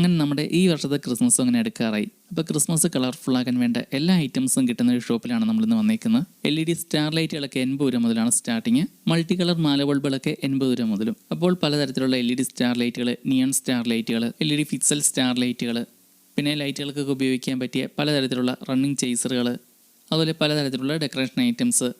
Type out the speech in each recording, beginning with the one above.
അങ്ങനെ നമ്മുടെ ഈ വർഷത്തെ ക്രിസ്മസ് അങ്ങനെ എടുക്കാറായി. അപ്പോൾ ക്രിസ്മസ് കളർഫുൾ ആകാൻ വേണ്ട എല്ലാ ഐറ്റംസും കിട്ടുന്ന ഒരു ഷോപ്പിലാണ് നമ്മൾ ഇന്ന് വന്നേക്കുന്നത്. എൽ ഇ ഡി സ്റ്റാർ ലൈറ്റുകളൊക്കെ എൺപത് രൂപ മുതലാണ് സ്റ്റാർട്ടിങ് മൾട്ടി കളർ മാല ബൾബുകളൊക്കെ എൺപത് രൂപ മുതലും. അപ്പോൾ പലതരത്തിലുള്ള എൽ ഇ ഡി സ്റ്റാർ ലൈറ്റുകൾ നിയൺ സ്റ്റാർ ലൈറ്റുകൾ L E D pixel star ലൈറ്റുകൾ പിന്നെ ലൈറ്റുകൾക്കൊക്കെ ഉപയോഗിക്കാൻ പറ്റിയ പലതരത്തിലുള്ള റണ്ണിങ് ചേസറുകൾ അതുപോലെ പലതരത്തിലുള്ള ഡെക്കറേഷൻ ഐറ്റംസ്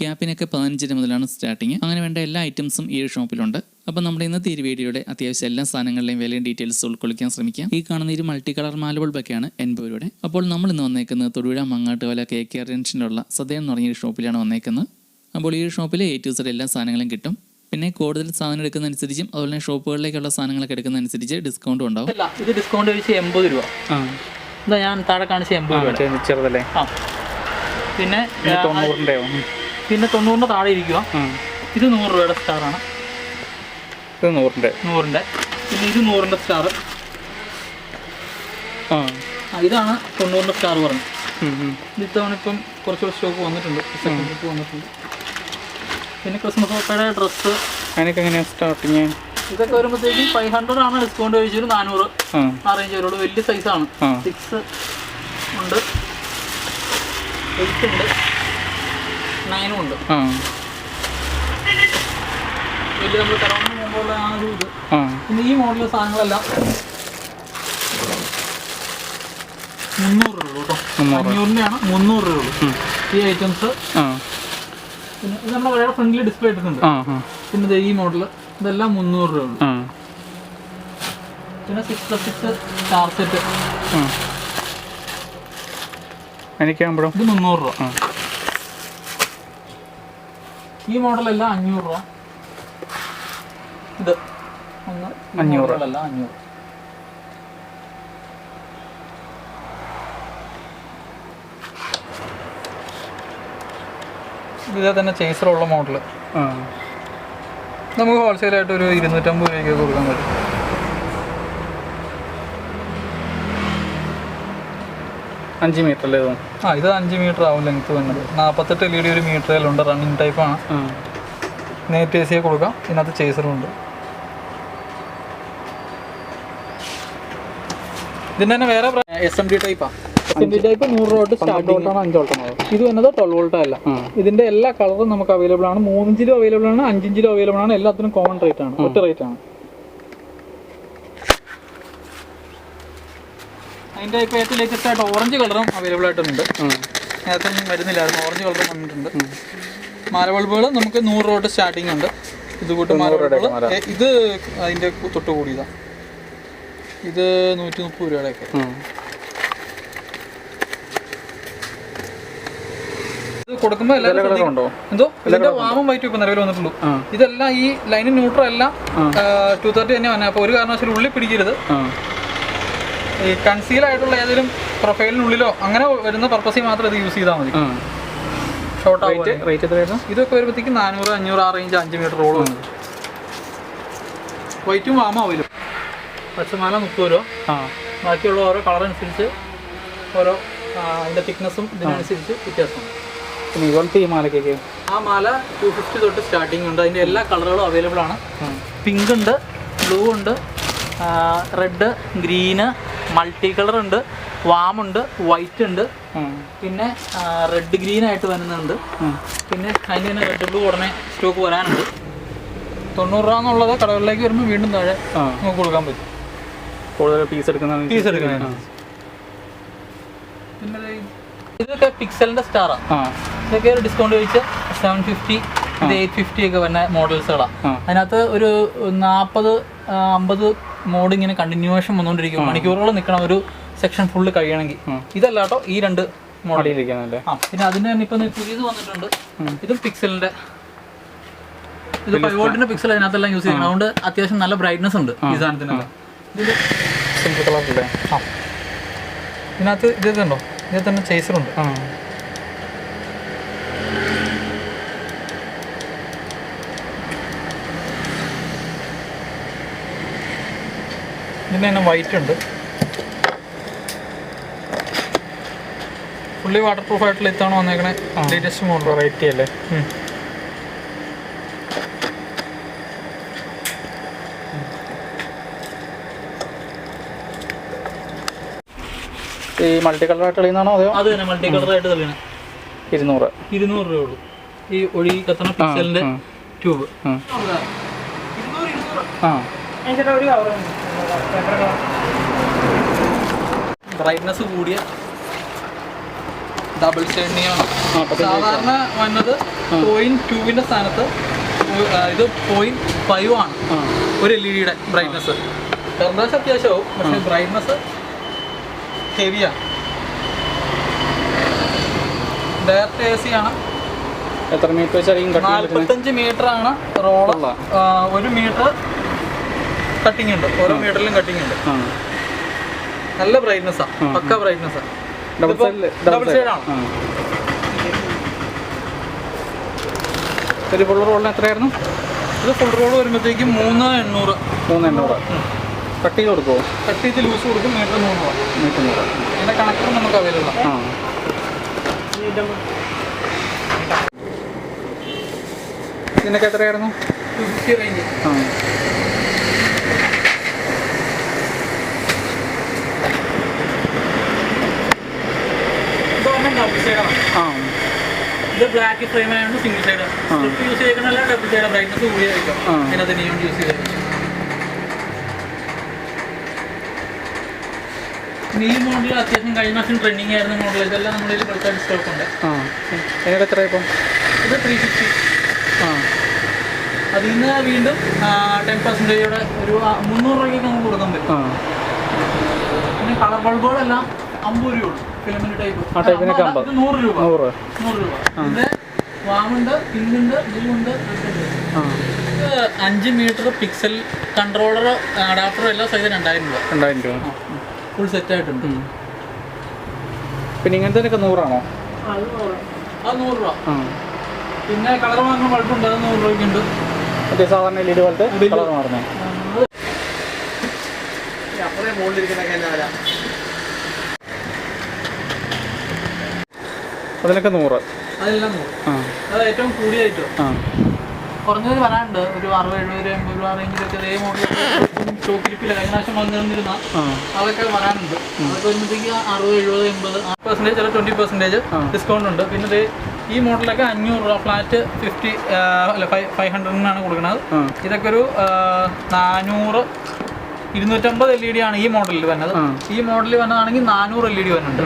ക്യാപ്പിനൊക്കെ പതിനഞ്ചിന് മുതലാണ് സ്റ്റാർട്ടിങ്. അങ്ങനെ വേണ്ട എല്ലാ ഐറ്റംസും ഈ ഒരു ഷോപ്പിലുണ്ട്. അപ്പോൾ നമ്മുടെ ഇന്നത്തെ ഈ വീഡിയോയുടെ അത്യാവശ്യം എല്ലാ സാധനങ്ങളുടെയും വിലയും ഡീറ്റെയിൽസ് ഉൾക്കൊള്ളിക്കാൻ ശ്രമിക്കാം. ഈ കാണുന്ന ഒരു മൾട്ടി കളർ മാലബൾബൊക്കെയാണ് എൺപത് രൂപയുടെ അപ്പോൾ നമ്മൾ ഇന്ന് വന്നേക്കുന്നത് തൊടുപുഴ മങ്ങാട്ടുവല കെ കെ റെൻഷനുള്ള സദയം എന്ന് പറഞ്ഞ ഒരു ഷോപ്പിലാണ് വന്നേക്കുന്നത്. അപ്പോൾ ഈ ഒരു ഷോപ്പിൽ എ ടു സെഡ് എല്ലാ സാധനങ്ങളും കിട്ടും. പിന്നെ കൂടുതൽ സാധനം എടുക്കുന്നതനുസരിച്ചും അതുപോലെ തന്നെ ഷോപ്പുകളിലേക്കുള്ള സാധനങ്ങളൊക്കെ എടുക്കുന്നതനുസരിച്ച് ഡിസ്കൗണ്ടും ഉണ്ടാവും. അല്ല ഇത് ഡിസ്കൗണ്ട് വെച്ച് എൺപത് രൂപ. ആ. ഇതാ ഞാൻ താഴെ കാണിച്ച എൺപത് രൂപ ചെറുതല്ലേ? പിന്നെ തൊണ്ണൂറിന്റെയോ? പിന്നെ തൊണ്ണൂറിന്റെ താഴെ ഇരിക്കുക ഇത് നൂറ് രൂപയുടെ സ്റ്റാറാണ് ഇത് നൂറിന്റെ നൂറിന്റെ പിന്നെ ഇത് നൂറിന്റെ സ്റ്റാർ ആ. ഇതാണ് തൊണ്ണൂറിന്റെ സ്റ്റാർ പറഞ്ഞത്. ഇത്തവണ ഇപ്പം കുറച്ച് സ്റ്റോക്ക് വന്നിട്ടുണ്ട്. സ്റ്റോക്ക് വന്നിട്ടുണ്ട്. പിന്നെ ക്രിസ്മസ് പപ്പയുടെ ഡ്രസ്സ് അതിനൊക്കെ എങ്ങനെയാണ് സ്റ്റാർട്ടിങ് ഇതൊക്കെ വരുമ്പോഴത്തേക്കും ഫൈവ് ഹൺഡ്രഡ് ആണ് ഡിസ്കൗണ്ട് കഴിച്ചൊരു നാനൂറ്. ആ. റേഞ്ച് വരുള്ളൂ വലിയ സൈസാണ് സിക്സ് ഉണ്ട്. എയ്റ്റ് ഉണ്ട്. നയനും ഉണ്ട് വലിയ നമ്മൾ ഇത്. പിന്നെ ഈ മോഡൽ സാധനങ്ങളെല്ലാം മുന്നൂറ് രൂപ കേട്ടോ. അഞ്ഞൂറിന്റെ ആണ് മുന്നൂറ് രൂപ ഈ ഐറ്റംസ് പിന്നെ ഇത് നമ്മുടെ വേറെ ഫ്രണ്ടിൽ ഡിസ്പ്ലേ ഇട്ടിട്ടുണ്ട്. പിന്നെ ഈ മോഡൽ ഇതെല്ലാം മുന്നൂറ് രൂപ പിന്നെ six plus six star set എനിക്കാകുമ്പോഴും ഇത് മുന്നൂറ് രൂപ. ആ. ഈ മോഡലെല്ലാം അഞ്ഞൂറ് രൂപ. ഇത് ഒന്ന് അഞ്ഞൂറ്. മോഡലെല്ലാം അഞ്ഞൂറ്. ഇതേ തന്നെ ചേസറുള്ള മോഡൽ ആ. നമുക്ക് ഹോൾസെയിലായിട്ട് ഒരു ഇരുന്നൂറ്റമ്പത് രൂപയ്ക്ക് കൊടുക്കാൻ പറ്റും. അഞ്ച് മീറ്റർ അല്ലേ ആ ഇത് അഞ്ച് മീറ്റർ ആവും ലെങ്ത് വരുന്നത് നാൽപ്പത്തെട്ട് എൽ ഇ ഡി ഒരു മീറ്ററിലുണ്ട് റണ്ണിങ് ടൈപ്പാണ് ആണ്. നേരിട്ട് എ സിയെ കൊടുക്കാം. ഇതിനകത്ത് ചേസറും ഉണ്ട്. ഇതിന് തന്നെ വേറെ എസ് എം ഡി ടൈപ്പാണ് എസ് എം ഡി ടൈപ്പ് നൂറ് രൂപ സ്റ്റാർട്ട് വോൾട്ടാണ് അഞ്ച് വോൾട്ടാണോ ഇത് വരുന്നത് ട്വൽവ് വോൾട്ട് അല്ല. ഇതിന്റെ എല്ലാ കളറും നമുക്ക് അവൈലബിൾ ആണ്. മൂന്നിഞ്ചിലും അവൈലബിൾ ആണ് അഞ്ചിഞ്ചിലും അവൈലബിൾ ആണ്. എല്ലാത്തിനും കോമൺ റേറ്റ് ആണ്. ഒറ്റ റേറ്റ് ആണ്. അതിന്റെ ഇപ്പോൾ ഏറ്റവും ലേറ്റസ്റ്റ് ആയിട്ട് ഓറഞ്ച് കളറും അവൈലബിൾ ആയിട്ടുണ്ട് നേരത്തെ വരുന്നില്ലായിരുന്നു. ഓറഞ്ച് കളർ വന്നിട്ടുണ്ട്. മാല ബൾബുകൾ നമുക്ക് നൂറ് രൂപ തൊട്ട് സ്റ്റാർട്ടിംഗ് ഉണ്ട്. ഇത് കൂട്ട് മാല ബൾബുകൾ ഇത് അതിന്റെ തൊട്ട് കൂടിയതാണ് ഇത് നൂറ്റി മുപ്പത് രൂപയുടെയൊക്കെ കൊടുക്കുമ്പോൾ എല്ലാവരും എന്തോ? ഇതിന്റെ വാമും വൈറ്റും ഇപ്പൊ നിലവിൽ വന്നിട്ടുള്ളൂ ഇതെല്ലാം ഈ ലൈനും ന്യൂട്രൽ എല്ലാം ടു തേർട്ടി തന്നെ വന്നെ അപ്പോൾ ഒരു കാരണവശാലും ഉള്ളിൽ പിടിക്കരുത്. ഈ കൺസീൽ ആയിട്ടുള്ള ഏതെങ്കിലും പ്രൊഫൈലിനുള്ളിലോ അങ്ങനെ വരുന്ന പർപ്പസിൽ മാത്രം ഇത് യൂസ് ചെയ്താൽ മതി. ഷോർട്ട് റേറ്റ് ആവും റേറ്റ് എത്രയായിരുന്നു? ഇതൊക്കെ വരുമ്പോഴത്തേക്ക് നാനൂറ് അഞ്ഞൂറ് ആ റേഞ്ച് അഞ്ച് മീറ്റർ റോൾ വന്നത് വൈറ്റും വാമാവില്ല പച്ചമാല മുപ്പത് രൂപ. ആ. ബാക്കിയുള്ള ഓരോ കളർ അനുസരിച്ച് ഓരോ അതിന്റെ തിക്നെസ്സും ഇതിനനുസരിച്ച് വ്യത്യാസമാണ് പിന്നെ ഇതുപോലത്തെ ഈ മാലക്കൊക്കെ ആ മാല ടു ഫിഫ്റ്റി തൊട്ട് സ്റ്റാർട്ടിംഗ് ഉണ്ട്. അതിന്റെ എല്ലാ കളറുകളും അവൈലബിൾ ആണ്. പിങ്ക് ഉണ്ട് ബ്ലൂ ഉണ്ട് റെഡ് ഗ്രീന് മൾട്ടി കളർ ഉണ്ട് വാമുണ്ട് വൈറ്റ് ഉണ്ട് പിന്നെ റെഡ് ഗ്രീൻ ആയിട്ട് വരുന്നുണ്ട്. പിന്നെ അതിന്റെ തന്നെ റെഡ് ബ്ലൂ ഉടനെ സ്റ്റോക്ക് വരാനുണ്ട്. തൊണ്ണൂറ് രൂപ എന്നുള്ളത് കടകളിലേക്ക് വരുമ്പോൾ വീണ്ടും താഴെ നമുക്ക് കൊടുക്കാൻ പറ്റും. കൂടുതൽ പീസ് എടുക്കുന്ന പീസ് എടുക്കുന്ന പിന്നെ ഇതൊക്കെ പിക്സലിന്റെ സ്റ്റാറാണ് ഇതൊക്കെ ഒരു ഡിസ്കൗണ്ട് ചോദിച്ച് സെവൻ ഫിഫ്റ്റി ഇത് എയ്റ്റ് ഫിഫ്റ്റി ഒക്കെ വരുന്ന മോഡൽസുകളാണ് അതിനകത്ത് ഒരു നാൽപ്പത് അമ്പത് മോഡ് ഇങ്ങനെ കണ്ടിന്യൂവേഷൻ വന്നുകൊണ്ടിരിക്കും മണിക്കൂറുകൾ നിൽക്കണം ഒരു സെക്ഷൻ ഫുള്ള് കഴിയണമെങ്കിൽ ഇതല്ലാട്ടോ ഇതല്ല കേട്ടോ ഈ രണ്ട് മടിയിലിരിക്കാനല്ലേ ആ പിന്നെ അതിന് തന്നെ ഇപ്പം പുതിയത് വന്നിട്ടുണ്ട്. ഇതും പിക്സലിന്റെ ഇത് ഫൈവ് പിക്സൽ അതിനകത്തെല്ലാം യൂസ് ചെയ്യണം. അതുകൊണ്ട് അത്യാവശ്യം നല്ല ബ്രൈറ്റ്നസ് ഉണ്ട് ഈ സാധനത്തിനകത്ത് സിമ്പിൾ ഇതിനകത്ത് ഇത് കണ്ടോ ഇതിൽ തന്നെ ചേസറുണ്ട് ഇതിന് തന്നെ വൈറ്റ് ഉണ്ട്. ഫുള്ളി വാട്ടർ പ്രൂഫ് ആയിട്ടുള്ള ഇത്താണ് വന്നേക്കണേ? ലേറ്റസ്റ്റ് മോഡൽ വെറൈറ്റി അല്ലേ? ഈ മൾട്ടി കളർ ആയിട്ട് കളിയുന്നതാണോ അതെയോ? അത് തന്നെ മൾട്ടി കളർ ആയിട്ട് കളിയാണ് ഇരുന്നൂറ്. ഇരുന്നൂറ് രൂപ ഉള്ളൂ. ഈ ഒഴുകി കത്തണ പിക്സലിന്റെ ആ. ആ ബ്രൈറ്റ്നസ് കൂടിയ ഡബിൾ ഷെയ്ഡിങ്ങാണ് സാധാരണ വന്നത് പോയിന്റ് ടൂവിന്റെ സ്ഥാനത്ത് ഇത് പോയിന്റ് ഫൈവ് ആണ്. ഒരു എൽ ഇ ഡിയുടെ ബ്രൈറ്റ്നസ് കറണ്ടാസ് അത്യാവശ്യമാവും പക്ഷേ ബ്രൈറ്റ്നസ് ഹെവിയാണ് ഡയറക്റ്റ് എ സി ആണ്. എത്ര മീറ്റർ വെച്ചായിരിക്കും നാൽപ്പത്തഞ്ച് മീറ്റർ ആണ് റോള ഒരു മീറ്റർ കട്ടിങ് ഉണ്ട്. ഓരോ മീറ്ററിലും കട്ടിങ് ഉണ്ട്. നല്ല ബ്രൈറ്റ്നസ് ആണ് പക്ക ബ്രൈറ്റ്നസ് ആണ് ഡബിൾ side ആണ്. ഒരു ഫുൾ റോളിന് എത്രയായിരുന്നു? ഇത് ഫുൾ റോഡ് വരുമ്പോഴത്തേക്കും മൂന്ന് എണ്ണൂറ്. മൂന്ന് എണ്ണൂറ്. കട്ട് ചെയ്ത് കൊടുക്കുമോ കട്ട് ചെയ്ത് ലൂസ് കൊടുക്കും മീറ്റർ മൂന്ന് രൂപ നൂറ്റഞ്ഞൂറ് അതിന്റെ കണക്ടറും നമുക്ക് അവൈലബിൾ ആണ് ആ. ഇതിനൊക്കെ എത്രയായിരുന്നു? ഫിഫ്റ്റി റേഞ്ച് ആ ഇത് പറഞ്ഞാൽ ഡബിൾ സൈഡാണ് ആ. ഇത് ബ്ലാക്ക് ഫ്രെയിം ആയതുകൊണ്ട് സിംഗിൾ സൈഡ് സ്ട്രിപ്പ് യൂസ് ചെയ്യണമല്ല ഡബിൾ സൈഡ് ബ്രൈറ്റ്നസ് കൂടിയായിരിക്കും. അതിനകത്ത് നിയോൺ യൂസ് ചെയ്താൽ ഈ മോഡൽ അത്യാവശ്യം കഴിഞ്ഞ മാസം ട്രെൻഡിങ് ആയിരുന്ന മോഡൽ ഇതെല്ലാം നമ്മുടെ കയ്യിൽ ബൾക്കായിട്ട് സ്റ്റോക്ക് ഉണ്ട്. ആ. ഇതിനൊക്കെ എത്ര ഇപ്പം? ഇത് ത്രീ ഫിഫ്റ്റി ആ. അതിൽ നിന്ന് വീണ്ടും ടെൻ പെർസെന്റേജോടെ ഒരു മുന്നൂറ് രൂപയ്ക്ക് നമുക്ക് കൊടുക്കാൻ പറ്റും. പിന്നെ കളർ ബൾബുകളെല്ലാം അമ്പത് രൂപ ഉള്ളൂ. ഫിലമെന്റ് ടൈപ്പ് ആ, അമ്പത്. നൂറ് രൂപ. നൂറ്. രൂപ. വാമുണ്ട് ഇത് അഞ്ച് മീറ്റർ പിക്സൽ കൺട്രോളർ അഡാപ്റ്റർ എല്ലാം സൈസ് രണ്ടായിരം രൂപ. രണ്ടായിരം രൂപ. ഫുൾ സെറ്റ് ആയിട്ടുണ്ട്. പിന്നെ ഇങ്ങനത്തെ നൂറാണോ? അത് നൂറ്. രൂപ. ആ. പിന്നെ കളർ മാറുന്ന ബൾബുണ്ട് അത് നൂറ് രൂപയ്ക്കുണ്ട് മറ്റേ സാധാരണ എൽ ഇ ഡി പോലത്തെ കളർ മാറുന്നത് അപ്പുറേ മുകളിലിരിക്കുന്നൊക്കെ എന്നാ വില? അതിനൊക്കെ നൂറ്. അതെല്ലാം നൂറ്. ആ. അത് ഏറ്റവും കുറഞ്ഞത് ഒരു അറുപത് എഴുപത് എൺപത് രൂപ റേഞ്ചിലൊക്കെ അതേ മോഡൽ സ്റ്റോക്കിരിപ്പില്ല കഴിഞ്ഞ പ്രാവശ്യം വന്നിരുന്നിരുന്ന ആ. അതൊക്കെ വരാനുണ്ട്. അതൊക്കെ വരുമ്പോഴത്തേക്ക് അറുപത് എഴുപത് എൺപത് പെർസെന്റേജ് ചില ട്വന്റി പെർസെന്റേജ് ഡിസ്കൗണ്ട് ഉണ്ട്. പിന്നെ ഈ മോഡലൊക്കെ അഞ്ഞൂറ് രൂപ ഫ്ലാറ്റ് ഫിഫ്റ്റി അല്ല ഫൈവ് ഫൈവ് ഹൺഡ്രഡിനാണ് കൊടുക്കുന്നത്. ഇതൊക്കെ ഒരു നാനൂറ് ഇരുന്നൂറ്റമ്പത് എൽ ഇ ഡി ആണ് ഈ മോഡലിൽ വന്നത്. ഈ മോഡലിൽ വന്നതാണെങ്കിൽ നാനൂറ് എൽ ഇ ഡി വരുന്നുണ്ട്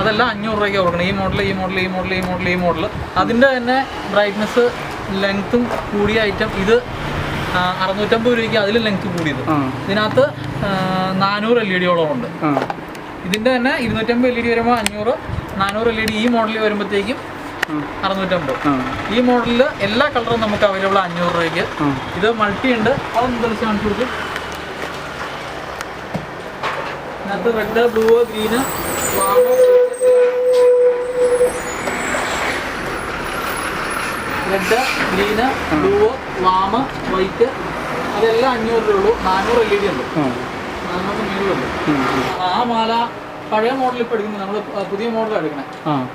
അതെല്ലാം അഞ്ഞൂറ് രൂപയ്ക്ക് കൊടുക്കണം. ഈ മോഡൽ ഈ മോഡൽ ഈ മോഡൽ ഈ മോഡൽ ഈ മോഡൽ അതിന്റെ തന്നെ ബ്രൈറ്റ്നസ് ലെങ്ത്തും കൂടിയ ഐറ്റം ഇത് അറുന്നൂറ്റമ്പത് രൂപയ്ക്ക് അതിൽ ലെങ്ത് കൂടിയത്. ഇതിനകത്ത് നാനൂറ് എൽ ഇ ഡിയോളം ഉണ്ട്. ഇതിന്റെ തന്നെ ഇരുന്നൂറ്റമ്പത് എൽ ഇ ഡി വരുമ്പോൾ അഞ്ഞൂറ് നാനൂറ് എൽ ഇ ഡി ഈ മോഡലിൽ വരുമ്പോഴത്തേക്കും. അറുന്നൂറ്റമ്പത്. ഈ മോഡലിൽ എല്ലാ കളറും നമുക്ക് അവൈലബിൾ അഞ്ഞൂറ് രൂപയ്ക്ക്. ഇത് മൾട്ടി ഉണ്ട്. അതൊന്നും തെളിച്ച് കാണിച്ചു കൊടുക്കും. ഇതിനകത്ത് red blue green red green blue warm white. അതെല്ലാം അഞ്ഞൂറ് രൂപ ഉള്ളൂ നാനൂറ് എൽ ഇ ഡി ഉണ്ട് ആ. നാനൂറ് ഉം. ആ മാല പഴയ മോഡൽ ഇപ്പൊ എടുക്കുന്നത്. നമ്മൾ പുതിയ മോഡൽ എടുക്കണേ.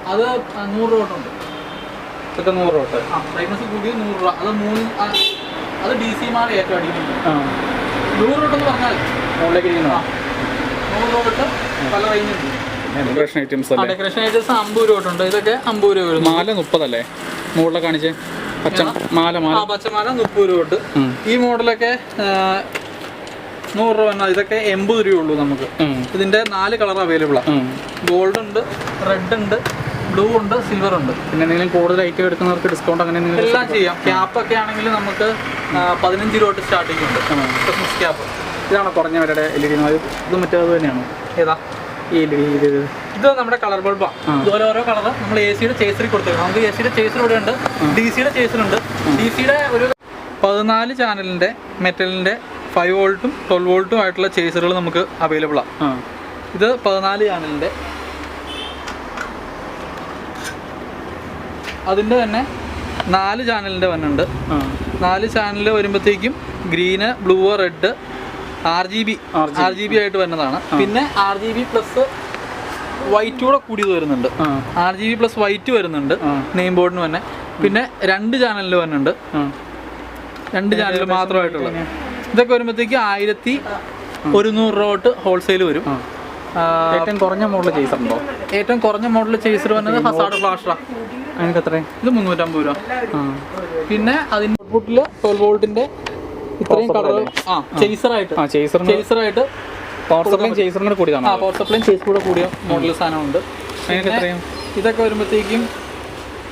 അത് നൂറ് രൂപ തൊട്ടുണ്ട്. ഇതൊക്കെ നൂറ് തൊട്ട്. ആ ബ്രൈറ്റ്നസ് കൂടിയത് നൂറ് രൂപ. അത് മൂന്ന് അത് ഡി സി മാല ഏറ്റവും അടിക്കുന്നുണ്ട്. നൂറ് തൊട്ടെന്ന് പറഞ്ഞാൽ മുകളിലേക്ക് ഇരിക്കണോ? നൂറ് രൂപ തൊട്ട് പല റേഞ്ചുണ്ട് ഡെക്കറേഷൻ ഐറ്റംസ് അല്ലേ? ഡെക്കറേഷൻ ഐറ്റംസ് അമ്പത് രൂപ തൊട്ടുണ്ട്. ഇതൊക്കെ അമ്പത് രൂപ വരുന്നു. മാല മുപ്പതല്ലേ? മുകളിലെ കാണിച്ചേ. പച്ച മാല മാല. ആ പച്ചമാല മുപ്പത് രൂപ തൊട്ട് ഈ മോഡലൊക്കെ നൂറ് രൂപ എന്നാൽ ഇതൊക്കെ എൺപത് രൂപ ഉള്ളൂ നമുക്ക്. ഇതിന്റെ നാല് കളർ അവൈലബിൾ ആണ് ഗോൾഡ് ഉണ്ട് റെഡ് ഉണ്ട് ബ്ലൂ ഉണ്ട് സിൽവർ ഉണ്ട്. പിന്നെ എന്തെങ്കിലും കൂടുതൽ ഐറ്റം എടുക്കുന്നവർക്ക് ഡിസ്കൗണ്ട് അങ്ങനെ എല്ലാം ചെയ്യാം. ക്യാപ്പ് ഒക്കെ ആണെങ്കിൽ നമുക്ക് പതിനഞ്ച് രൂപ തൊട്ട് സ്റ്റാർട്ടിംഗ് ഉണ്ട് ക്രിസ്മസ് ക്യാപ്പ് ഇതാണോ കുറഞ്ഞവരുടെ എൽ ഇ ഡി ഇത് മറ്റേ അത് തന്നെയാണോ? ഏതാ? ഈ ഇത് നമ്മുടെ കളർ ബൾബാണ് ഇതുപോലെ ഓരോ കളർ നമ്മൾ എ സിയുടെ ചേസറിൽ കൊടുത്തേക്കാം നമുക്ക് എ സിയുടെ ചേസർ ഇവിടെ ഉണ്ട്. ഡി സിയുടെ ചേസറുണ്ട് ഡി സിയുടെ ഒരു പതിനാല് ചാനലിന്റെ മെറ്റലിന്റെ ഫൈവ് വോൾട്ടും ട്വൽവ് വോൾട്ടും ആയിട്ടുള്ള ചേസറുകൾ നമുക്ക് അവൈലബിൾ ആണ് ആ. ഇത് പതിനാല് ചാനലിന്റെ അതിന്റെ തന്നെ നാല് ചാനലിന്റെ വന്നുണ്ട്. നാല് ചാനലിൽ വരുമ്പോഴത്തേക്കും green blue red R G B R G B. ആയിട്ട് വരുന്നതാണ്. പിന്നെ R G B plus white കൂടെ കൂടിയത് വരുന്നുണ്ട്. R G B plus white വരുന്നുണ്ട് നെയിം ബോർഡിന് തന്നെ. പിന്നെ രണ്ട് ചാനലിൽ വരുന്നുണ്ട്. രണ്ട് ചാനൽ മാത്രമായിട്ടുള്ള ഇതൊക്കെ വരുമ്പോഴത്തേക്ക് ആയിരത്തി ഒരുന്നൂറ് രൂപ തൊട്ട് ഹോൾസെയിൽ വരും. ഏറ്റവും കുറഞ്ഞ മോഡൽ ചെയ്തിട്ടുണ്ടോ ഏറ്റവും കുറഞ്ഞ മോഡൽ ചേസർ വന്നത് ഹസാഡ് ഫ്ലാഷറാ അതിനൊക്കെ എത്രയും ഇത് മുന്നൂറ്റമ്പത് രൂപ. പിന്നെ അതിന്റെ ഔട്ട്പുട്ടിൽ ട്വൽവ് വോൾട്ടിന്റെ ഇത്രയും കളർ ആ പവർ ആ പവർ സപ്ലൈ ചേസ് കൂടെ കൂടിയ മോഡൽ സാധനമുണ്ട്. ഇതൊക്കെ വരുമ്പോഴത്തേക്കും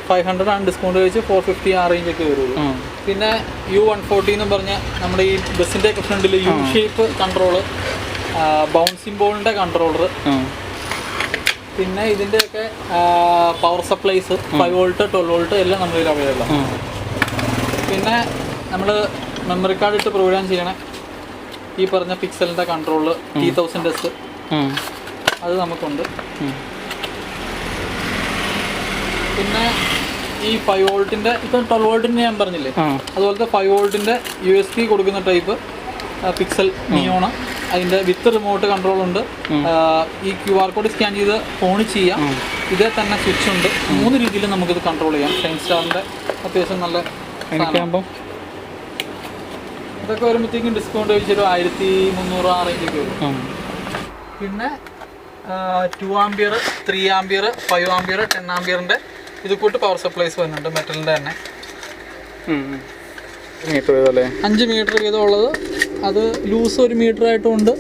ഫൈവ് ഹൺഡ്രഡ് ആണ് ഡിസ്കൗണ്ട് കഴിച്ച് ഫോർ ഫിഫ്റ്റി ആ റേഞ്ച് ഒക്കെ വരുള്ളൂ. പിന്നെ യു വൺ ഫോർട്ടി എന്ന് പറഞ്ഞ നമ്മുടെ ഈ ബസ്സിന്റെ ഒക്കെ ഫ്രണ്ടിൽ യു ഷേപ്പ് കൺട്രോൾ ബൗൺസിംഗ് ബോളിന്റെ കൺട്രോളർ പിന്നെ ഇതിന്റെ ഒക്കെ power supplies five volt twelve volt എല്ലാം നമ്മുടെ കയ്യിൽ അവൈലബിൾ ആണ് പിന്നെ നമ്മൾ മെമ്മറി കാർഡ് ഇട്ട് പ്രോഗ്രാം ചെയ്യണേ. ഈ പറഞ്ഞ പിക്സലിന്റെ കൺട്രോൾ ടി തൗസൻഡ് എസ് അത് നമുക്കുണ്ട്. പിന്നെ ഈ ഫൈവ് വോൾട്ടിന്റെ ഇപ്പം ട്വൽവ് വോൾട്ടിന്റെ ഞാൻ പറഞ്ഞില്ലേ? അതുപോലത്തെ ഫൈവ് വോൾട്ടിന്റെ യു എസ് പി കൊടുക്കുന്ന ടൈപ്പ് പിക്സൽ നിയോണ് അതിന്റെ വിത്ത് റിമോട്ട് കൺട്രോൾ ഉണ്ട്. ഈ ക്യു ആർ കോഡ് സ്കാൻ ചെയ്ത് ഫോൺ ചെയ്യാം. ഇതേ തന്നെ സ്വിച്ച് ഉണ്ട്. മൂന്ന് രീതിയിൽ നമുക്കിത് കൺട്രോൾ ചെയ്യാം. ഷൈൻ സ്റ്റാറിന്റെ അത്യാവശ്യം നല്ല ഇതൊക്കെ വരുമ്പോഴത്തേക്കും ഡിസ്കൗണ്ട് ചോദിച്ചൊരു ആയിരത്തി മുന്നൂറ് ആ റേഞ്ചൊക്കെ വരും. പിന്നെ two ampere three ampere five ampere ten ആംബിയറിന്റെ ഇത് കൂട്ട് പവർ സപ്ലൈസ് വരുന്നുണ്ട് മെറ്റലിന്റെ തന്നെ. മീറ്റർ അഞ്ച് മീറ്റർ വീതം ഉള്ളത്. അത് ലൂസ് ഒരു മീറ്റർ ആയിട്ടും ഉണ്ട്.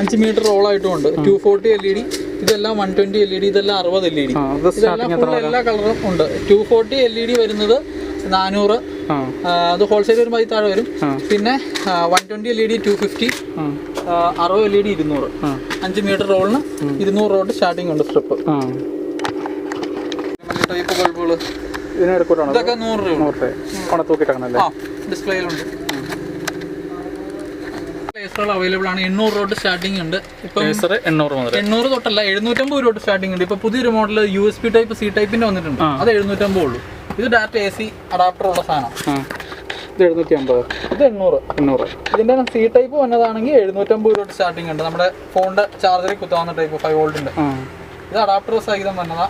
അഞ്ച് മീറ്റർ റോൾ ആയിട്ടും ഉണ്ട്. Two forty L E D ഇതെല്ലാം one twenty L E D ഇതെല്ലാം അറുപത് എൽ ഇ ഡി ഇതെല്ലാം എല്ലാ കളറും ഉണ്ട്. Two forty L E D വരുന്നത് നാനൂറ് അത് ഹോൾസെയിൽ വരുമ്പോൾ താഴെ വരും. പിന്നെ one twenty L E D two fifty അറുപത് എൽ ഇ ഡി ഇരുന്നൂറ് അഞ്ച് മീറ്റർ റോളിന് ഇരുന്നൂറ് റോഡ് സ്റ്റാർട്ടിംഗ് ഉണ്ട് സ്ട്രിപ്പ് ടൈപ്പ് ബൾബുകൾ ഇതൊക്കെ നൂറ് രൂപ. നൂറ് ഡിസ്പ്ലേയിലുണ്ട് ലേസറുകൾ അവൈലബിൾ ആണ്. എണ്ണൂറ് തൊട്ട് സ്റ്റാർട്ടിംഗ് ഉണ്ട്. ഇപ്പം ലേസർ എണ്ണൂറ് മുതൽ. എണ്ണൂറ് തൊട്ടല്ല എഴുന്നൂറ്റമ്പത് രൂപ സ്റ്റാർട്ടിംഗ് ഉണ്ട്. ഇപ്പൊ പുതിയൊരു model U S B type C ടൈപ്പിന്റെ വന്നിട്ടുണ്ട്. അത് എഴുന്നൂറ്റമ്പത് ഉള്ളൂ. ഇത് ഡാറ്റ എ സി അഡാപ്റ്റർ ഉള്ള സാധനം. ഇത് എഴുന്നൂറ്റി അമ്പത് ഇത് എണ്ണൂറ്. എണ്ണൂറ്. ഇതിന്റെ സി ടൈപ്പ് വന്നതാണെങ്കിൽ എഴുന്നൂറ്റമ്പത് രൂപ സ്റ്റാർട്ടിംഗ് ഉണ്ട്. നമ്മുടെ ഫോണിന്റെ ചാർജറിൽ കുത്താവുന്ന ടൈപ്പ് ഫൈവ് വോൾട്ടിന്റെ ഇത് അഡാപ്റ്റർ സഹിതം വന്നതാ.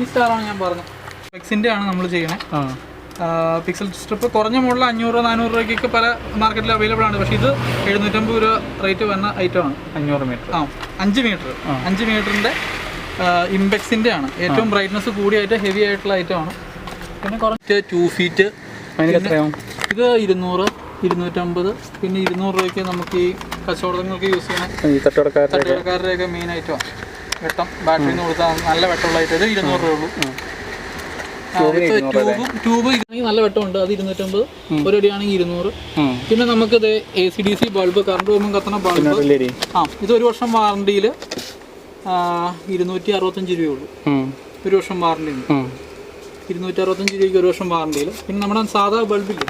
ഈ സ്റ്റാറാണ് ഞാൻ പറഞ്ഞത്. ഫ്ലെക്സിന്റെ ആണ് നമ്മൾ ചെയ്യണേ. പിക്സൽ സ്ട്രിപ്പ് കുറഞ്ഞ മോഡൽ അഞ്ഞൂറ് നാനൂറ് രൂപയ്ക്കൊക്കെ പല മാർക്കറ്റിൽ അവൈലബിൾ ആണ്. പക്ഷേ ഇത് എഴുന്നൂറ്റമ്പത് രൂപ റേറ്റ് വന്ന ഐറ്റമാണ് അഞ്ഞൂറ് മീറ്റർ ആ അഞ്ച് മീറ്റർ അഞ്ച് മീറ്ററിന്റെ ഇമ്പെക്സിന്റെ ആണ്. ഏറ്റവും ബ്രൈറ്റ്നസ് കൂടിയായിട്ട് ഹെവി ആയിട്ടുള്ള ഐറ്റമാണ് പിന്നെ കുറച്ച് ടു ഫീറ്റ് ഇത് ഇരുന്നൂറ് ഇരുന്നൂറ്റമ്പത് പിന്നെ ഇരുന്നൂറ് രൂപയ്ക്ക് നമുക്ക് ഈ കച്ചവടങ്ങൾക്ക് യൂസ് ചെയ്യണം തട്ടുകടക്കാരുടെയൊക്കെ മെയിൻ ഐറ്റമാണ് വെട്ടം ബാറ്ററിന്ന് കൊടുത്താൽ നല്ല വെട്ടമുള്ള ഐറ്റം ഇരുന്നൂറ് രൂപ ഉള്ളൂ. ട്യൂബും നല്ല വെട്ടമുണ്ട്. അത് ഇരുന്നൂറ്റമ്പത് ഒരു അടിയാണെങ്കിൽ ഇരുന്നൂറ്. പിന്നെ നമുക്കിത് A C D C bulb current പോകുമ്പോൾ കത്തണ ബൾബ് ആ ഇത് ഒരു വർഷം വാറണ്ടിയിൽ ഇരുന്നൂറ്റി അറുപത്തഞ്ച് രൂപയുള്ളൂ. ഒരു വർഷം വാറണ്ടി ഉണ്ട്. ഇരുന്നൂറ്റി അറുപത്തഞ്ച് രൂപയ്ക്ക് ഒരു വർഷം വാറണ്ടിയിൽ പിന്നെ നമ്മുടെ സാധാ ബൾബില്ലേ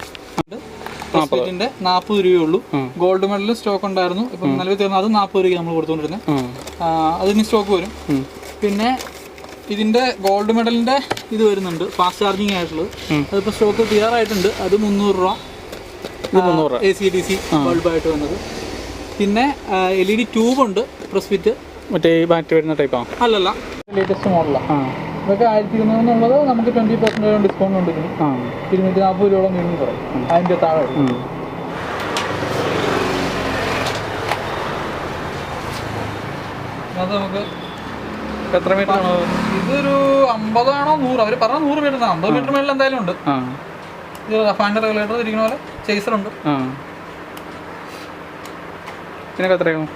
ഹോസ്പിറ്റലിന്റെ നാൽപ്പത് രൂപയുള്ളൂ. ഗോൾഡ് മെഡൽ സ്റ്റോക്ക് ഉണ്ടായിരുന്നു. ഇപ്പം നിലവിൽ തീർന്നു അത് നാൽപ്പത് രൂപയ്ക്ക് നമ്മൾ കൊടുത്തുകൊണ്ടിരുന്നത്. അതിന് സ്റ്റോക്ക് വരും. പിന്നെ ഇതിന്റെ ഗോൾഡ് മെഡലിന്റെ ഇത് വരുന്നുണ്ട്. ഫാസ്റ്റ് ചാർജിങ് ആയിട്ടുള്ളത്. അതിപ്പോൾ സ്റ്റോക്ക് ക്ലിയർ ആയിട്ടുണ്ട്. അത് മുന്നൂറ് രൂപ. എ സി ഡി സി ബൾബായിട്ട് വന്നത്. പിന്നെ എൽ ഇ ഡി ട്യൂബ് ഉണ്ട് പ്രസ്ഫിറ്റ് മറ്റേ ഈ ബാറ്റ് വരുന്ന ആണ്? അല്ലല്ല. ലേറ്റസ്റ്റ് മോഡലാണ് ഇതൊക്കെ ആയിരത്തി ഇരുന്നൂറ് നമുക്ക് ട്വന്റി പെർസെന്റ് ഡിസ്കൗണ്ട് ഉണ്ട് ഇതിന്. ഇരുന്നൂറ്റി നാൽപ്പത് രൂപയോളം വീണ്ടും കുറയും അതിന്റെ താഴെ. അത് നമുക്ക് എത്ര മീറ്റർ ആണോ? ഇതൊരു അമ്പതാണോ നൂറ്? അവർ പറഞ്ഞ നൂറ് മീറ്റർ അമ്പത് മീറ്റർ മേളിൽ എന്തായാലും ഉണ്ട്. ഫാന്റെ റെഗുലേറ്റർ ഇരിക്കുന്ന പോലെ ചേസർ ഉണ്ട്. ഇതിനൊക്കെ എത്രയാവും?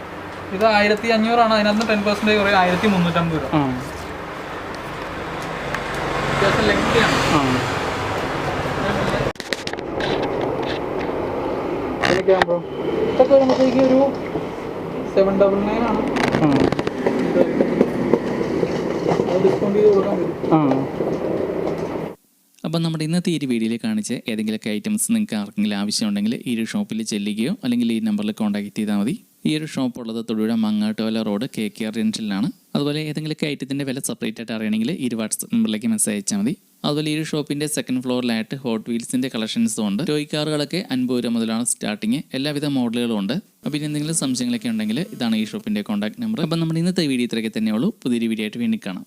ഇത് ആയിരത്തി അഞ്ഞൂറാണ് അതിനകത്ത് ടെൻ പെർസെന്റേജ് കുറയും. ആയിരത്തി മുന്നൂറ്റമ്പത് രൂപ. ആ. അത്യാവശ്യം ലെങ്തിയാണ് ആ. ആകുമ്പോൾ ഇതൊക്കെ വരുമ്പോഴത്തേക്ക് ഒരു സെവൻ ഡബിൾ നയൻ ആണ് ആ ഇത് അത് ഡിസ്കൗണ്ട് ചെയ്ത് കൊടുക്കാൻ പറ്റും അപ്പം നമ്മുടെ ഇന്നത്തെ ഈ വീഡിയോയിൽ കാണിച്ച ഏതെങ്കിലുമൊക്കെ ഐറ്റംസ് നിങ്ങൾക്ക് ആർക്കെങ്കിലും ആവശ്യമുണ്ടെങ്കിൽ ഈ ഒരു ഷോപ്പിൽ ചെല്ലുകയോ അല്ലെങ്കിൽ ഈ നമ്പറിൽ കോൺടാക്ട് ചെയ്താൽ മതി. ഈ ഒരു ഷോപ്പ് ഉള്ളത് Thodupuzha Mangattuvala road K K R ജംഗ്ഷനിലാണ് അതുപോലെ ഏതെങ്കിലുമൊക്കെ ഐറ്റത്തിന്റെ വില സെപ്പറേറ്റ് ആയിട്ട് അറിയണമെങ്കിൽ ഈ ഒരു വാട്സപ്പ് നമ്പറിലേക്ക് മെസ്സേജ് അയച്ചാൽ മതി. അതുപോലെ ഈ ഒരു ഷോപ്പിന്റെ സെക്കൻഡ് ഫ്ലോറിലായിട്ട് ഹോട്ട് വീൽസിന്റെ കളക്ഷൻസും ഉണ്ട്. ടോയ് കാറുകളൊക്കെ അൻപത് രൂപ മുതലാണ് സ്റ്റാർട്ടിങ് എല്ലാവിധ മോഡലുകളും ഉണ്ട്. അപ്പോൾ ഇനി എന്തെങ്കിലും സംശയങ്ങളൊക്കെ ഉണ്ടെങ്കിൽ ഇതാണ് ഈ ഷോപ്പിന്റെ കോൺടാക്ട് നമ്പർ അപ്പം നമ്മുടെ ഇന്നത്തെ വീഡിയോ ഇത്രയൊക്കെ തന്നെയുള്ളൂ പുതിയൊരു വീഡിയോ ആയിട്ട് വീണ്ടും കാണാം.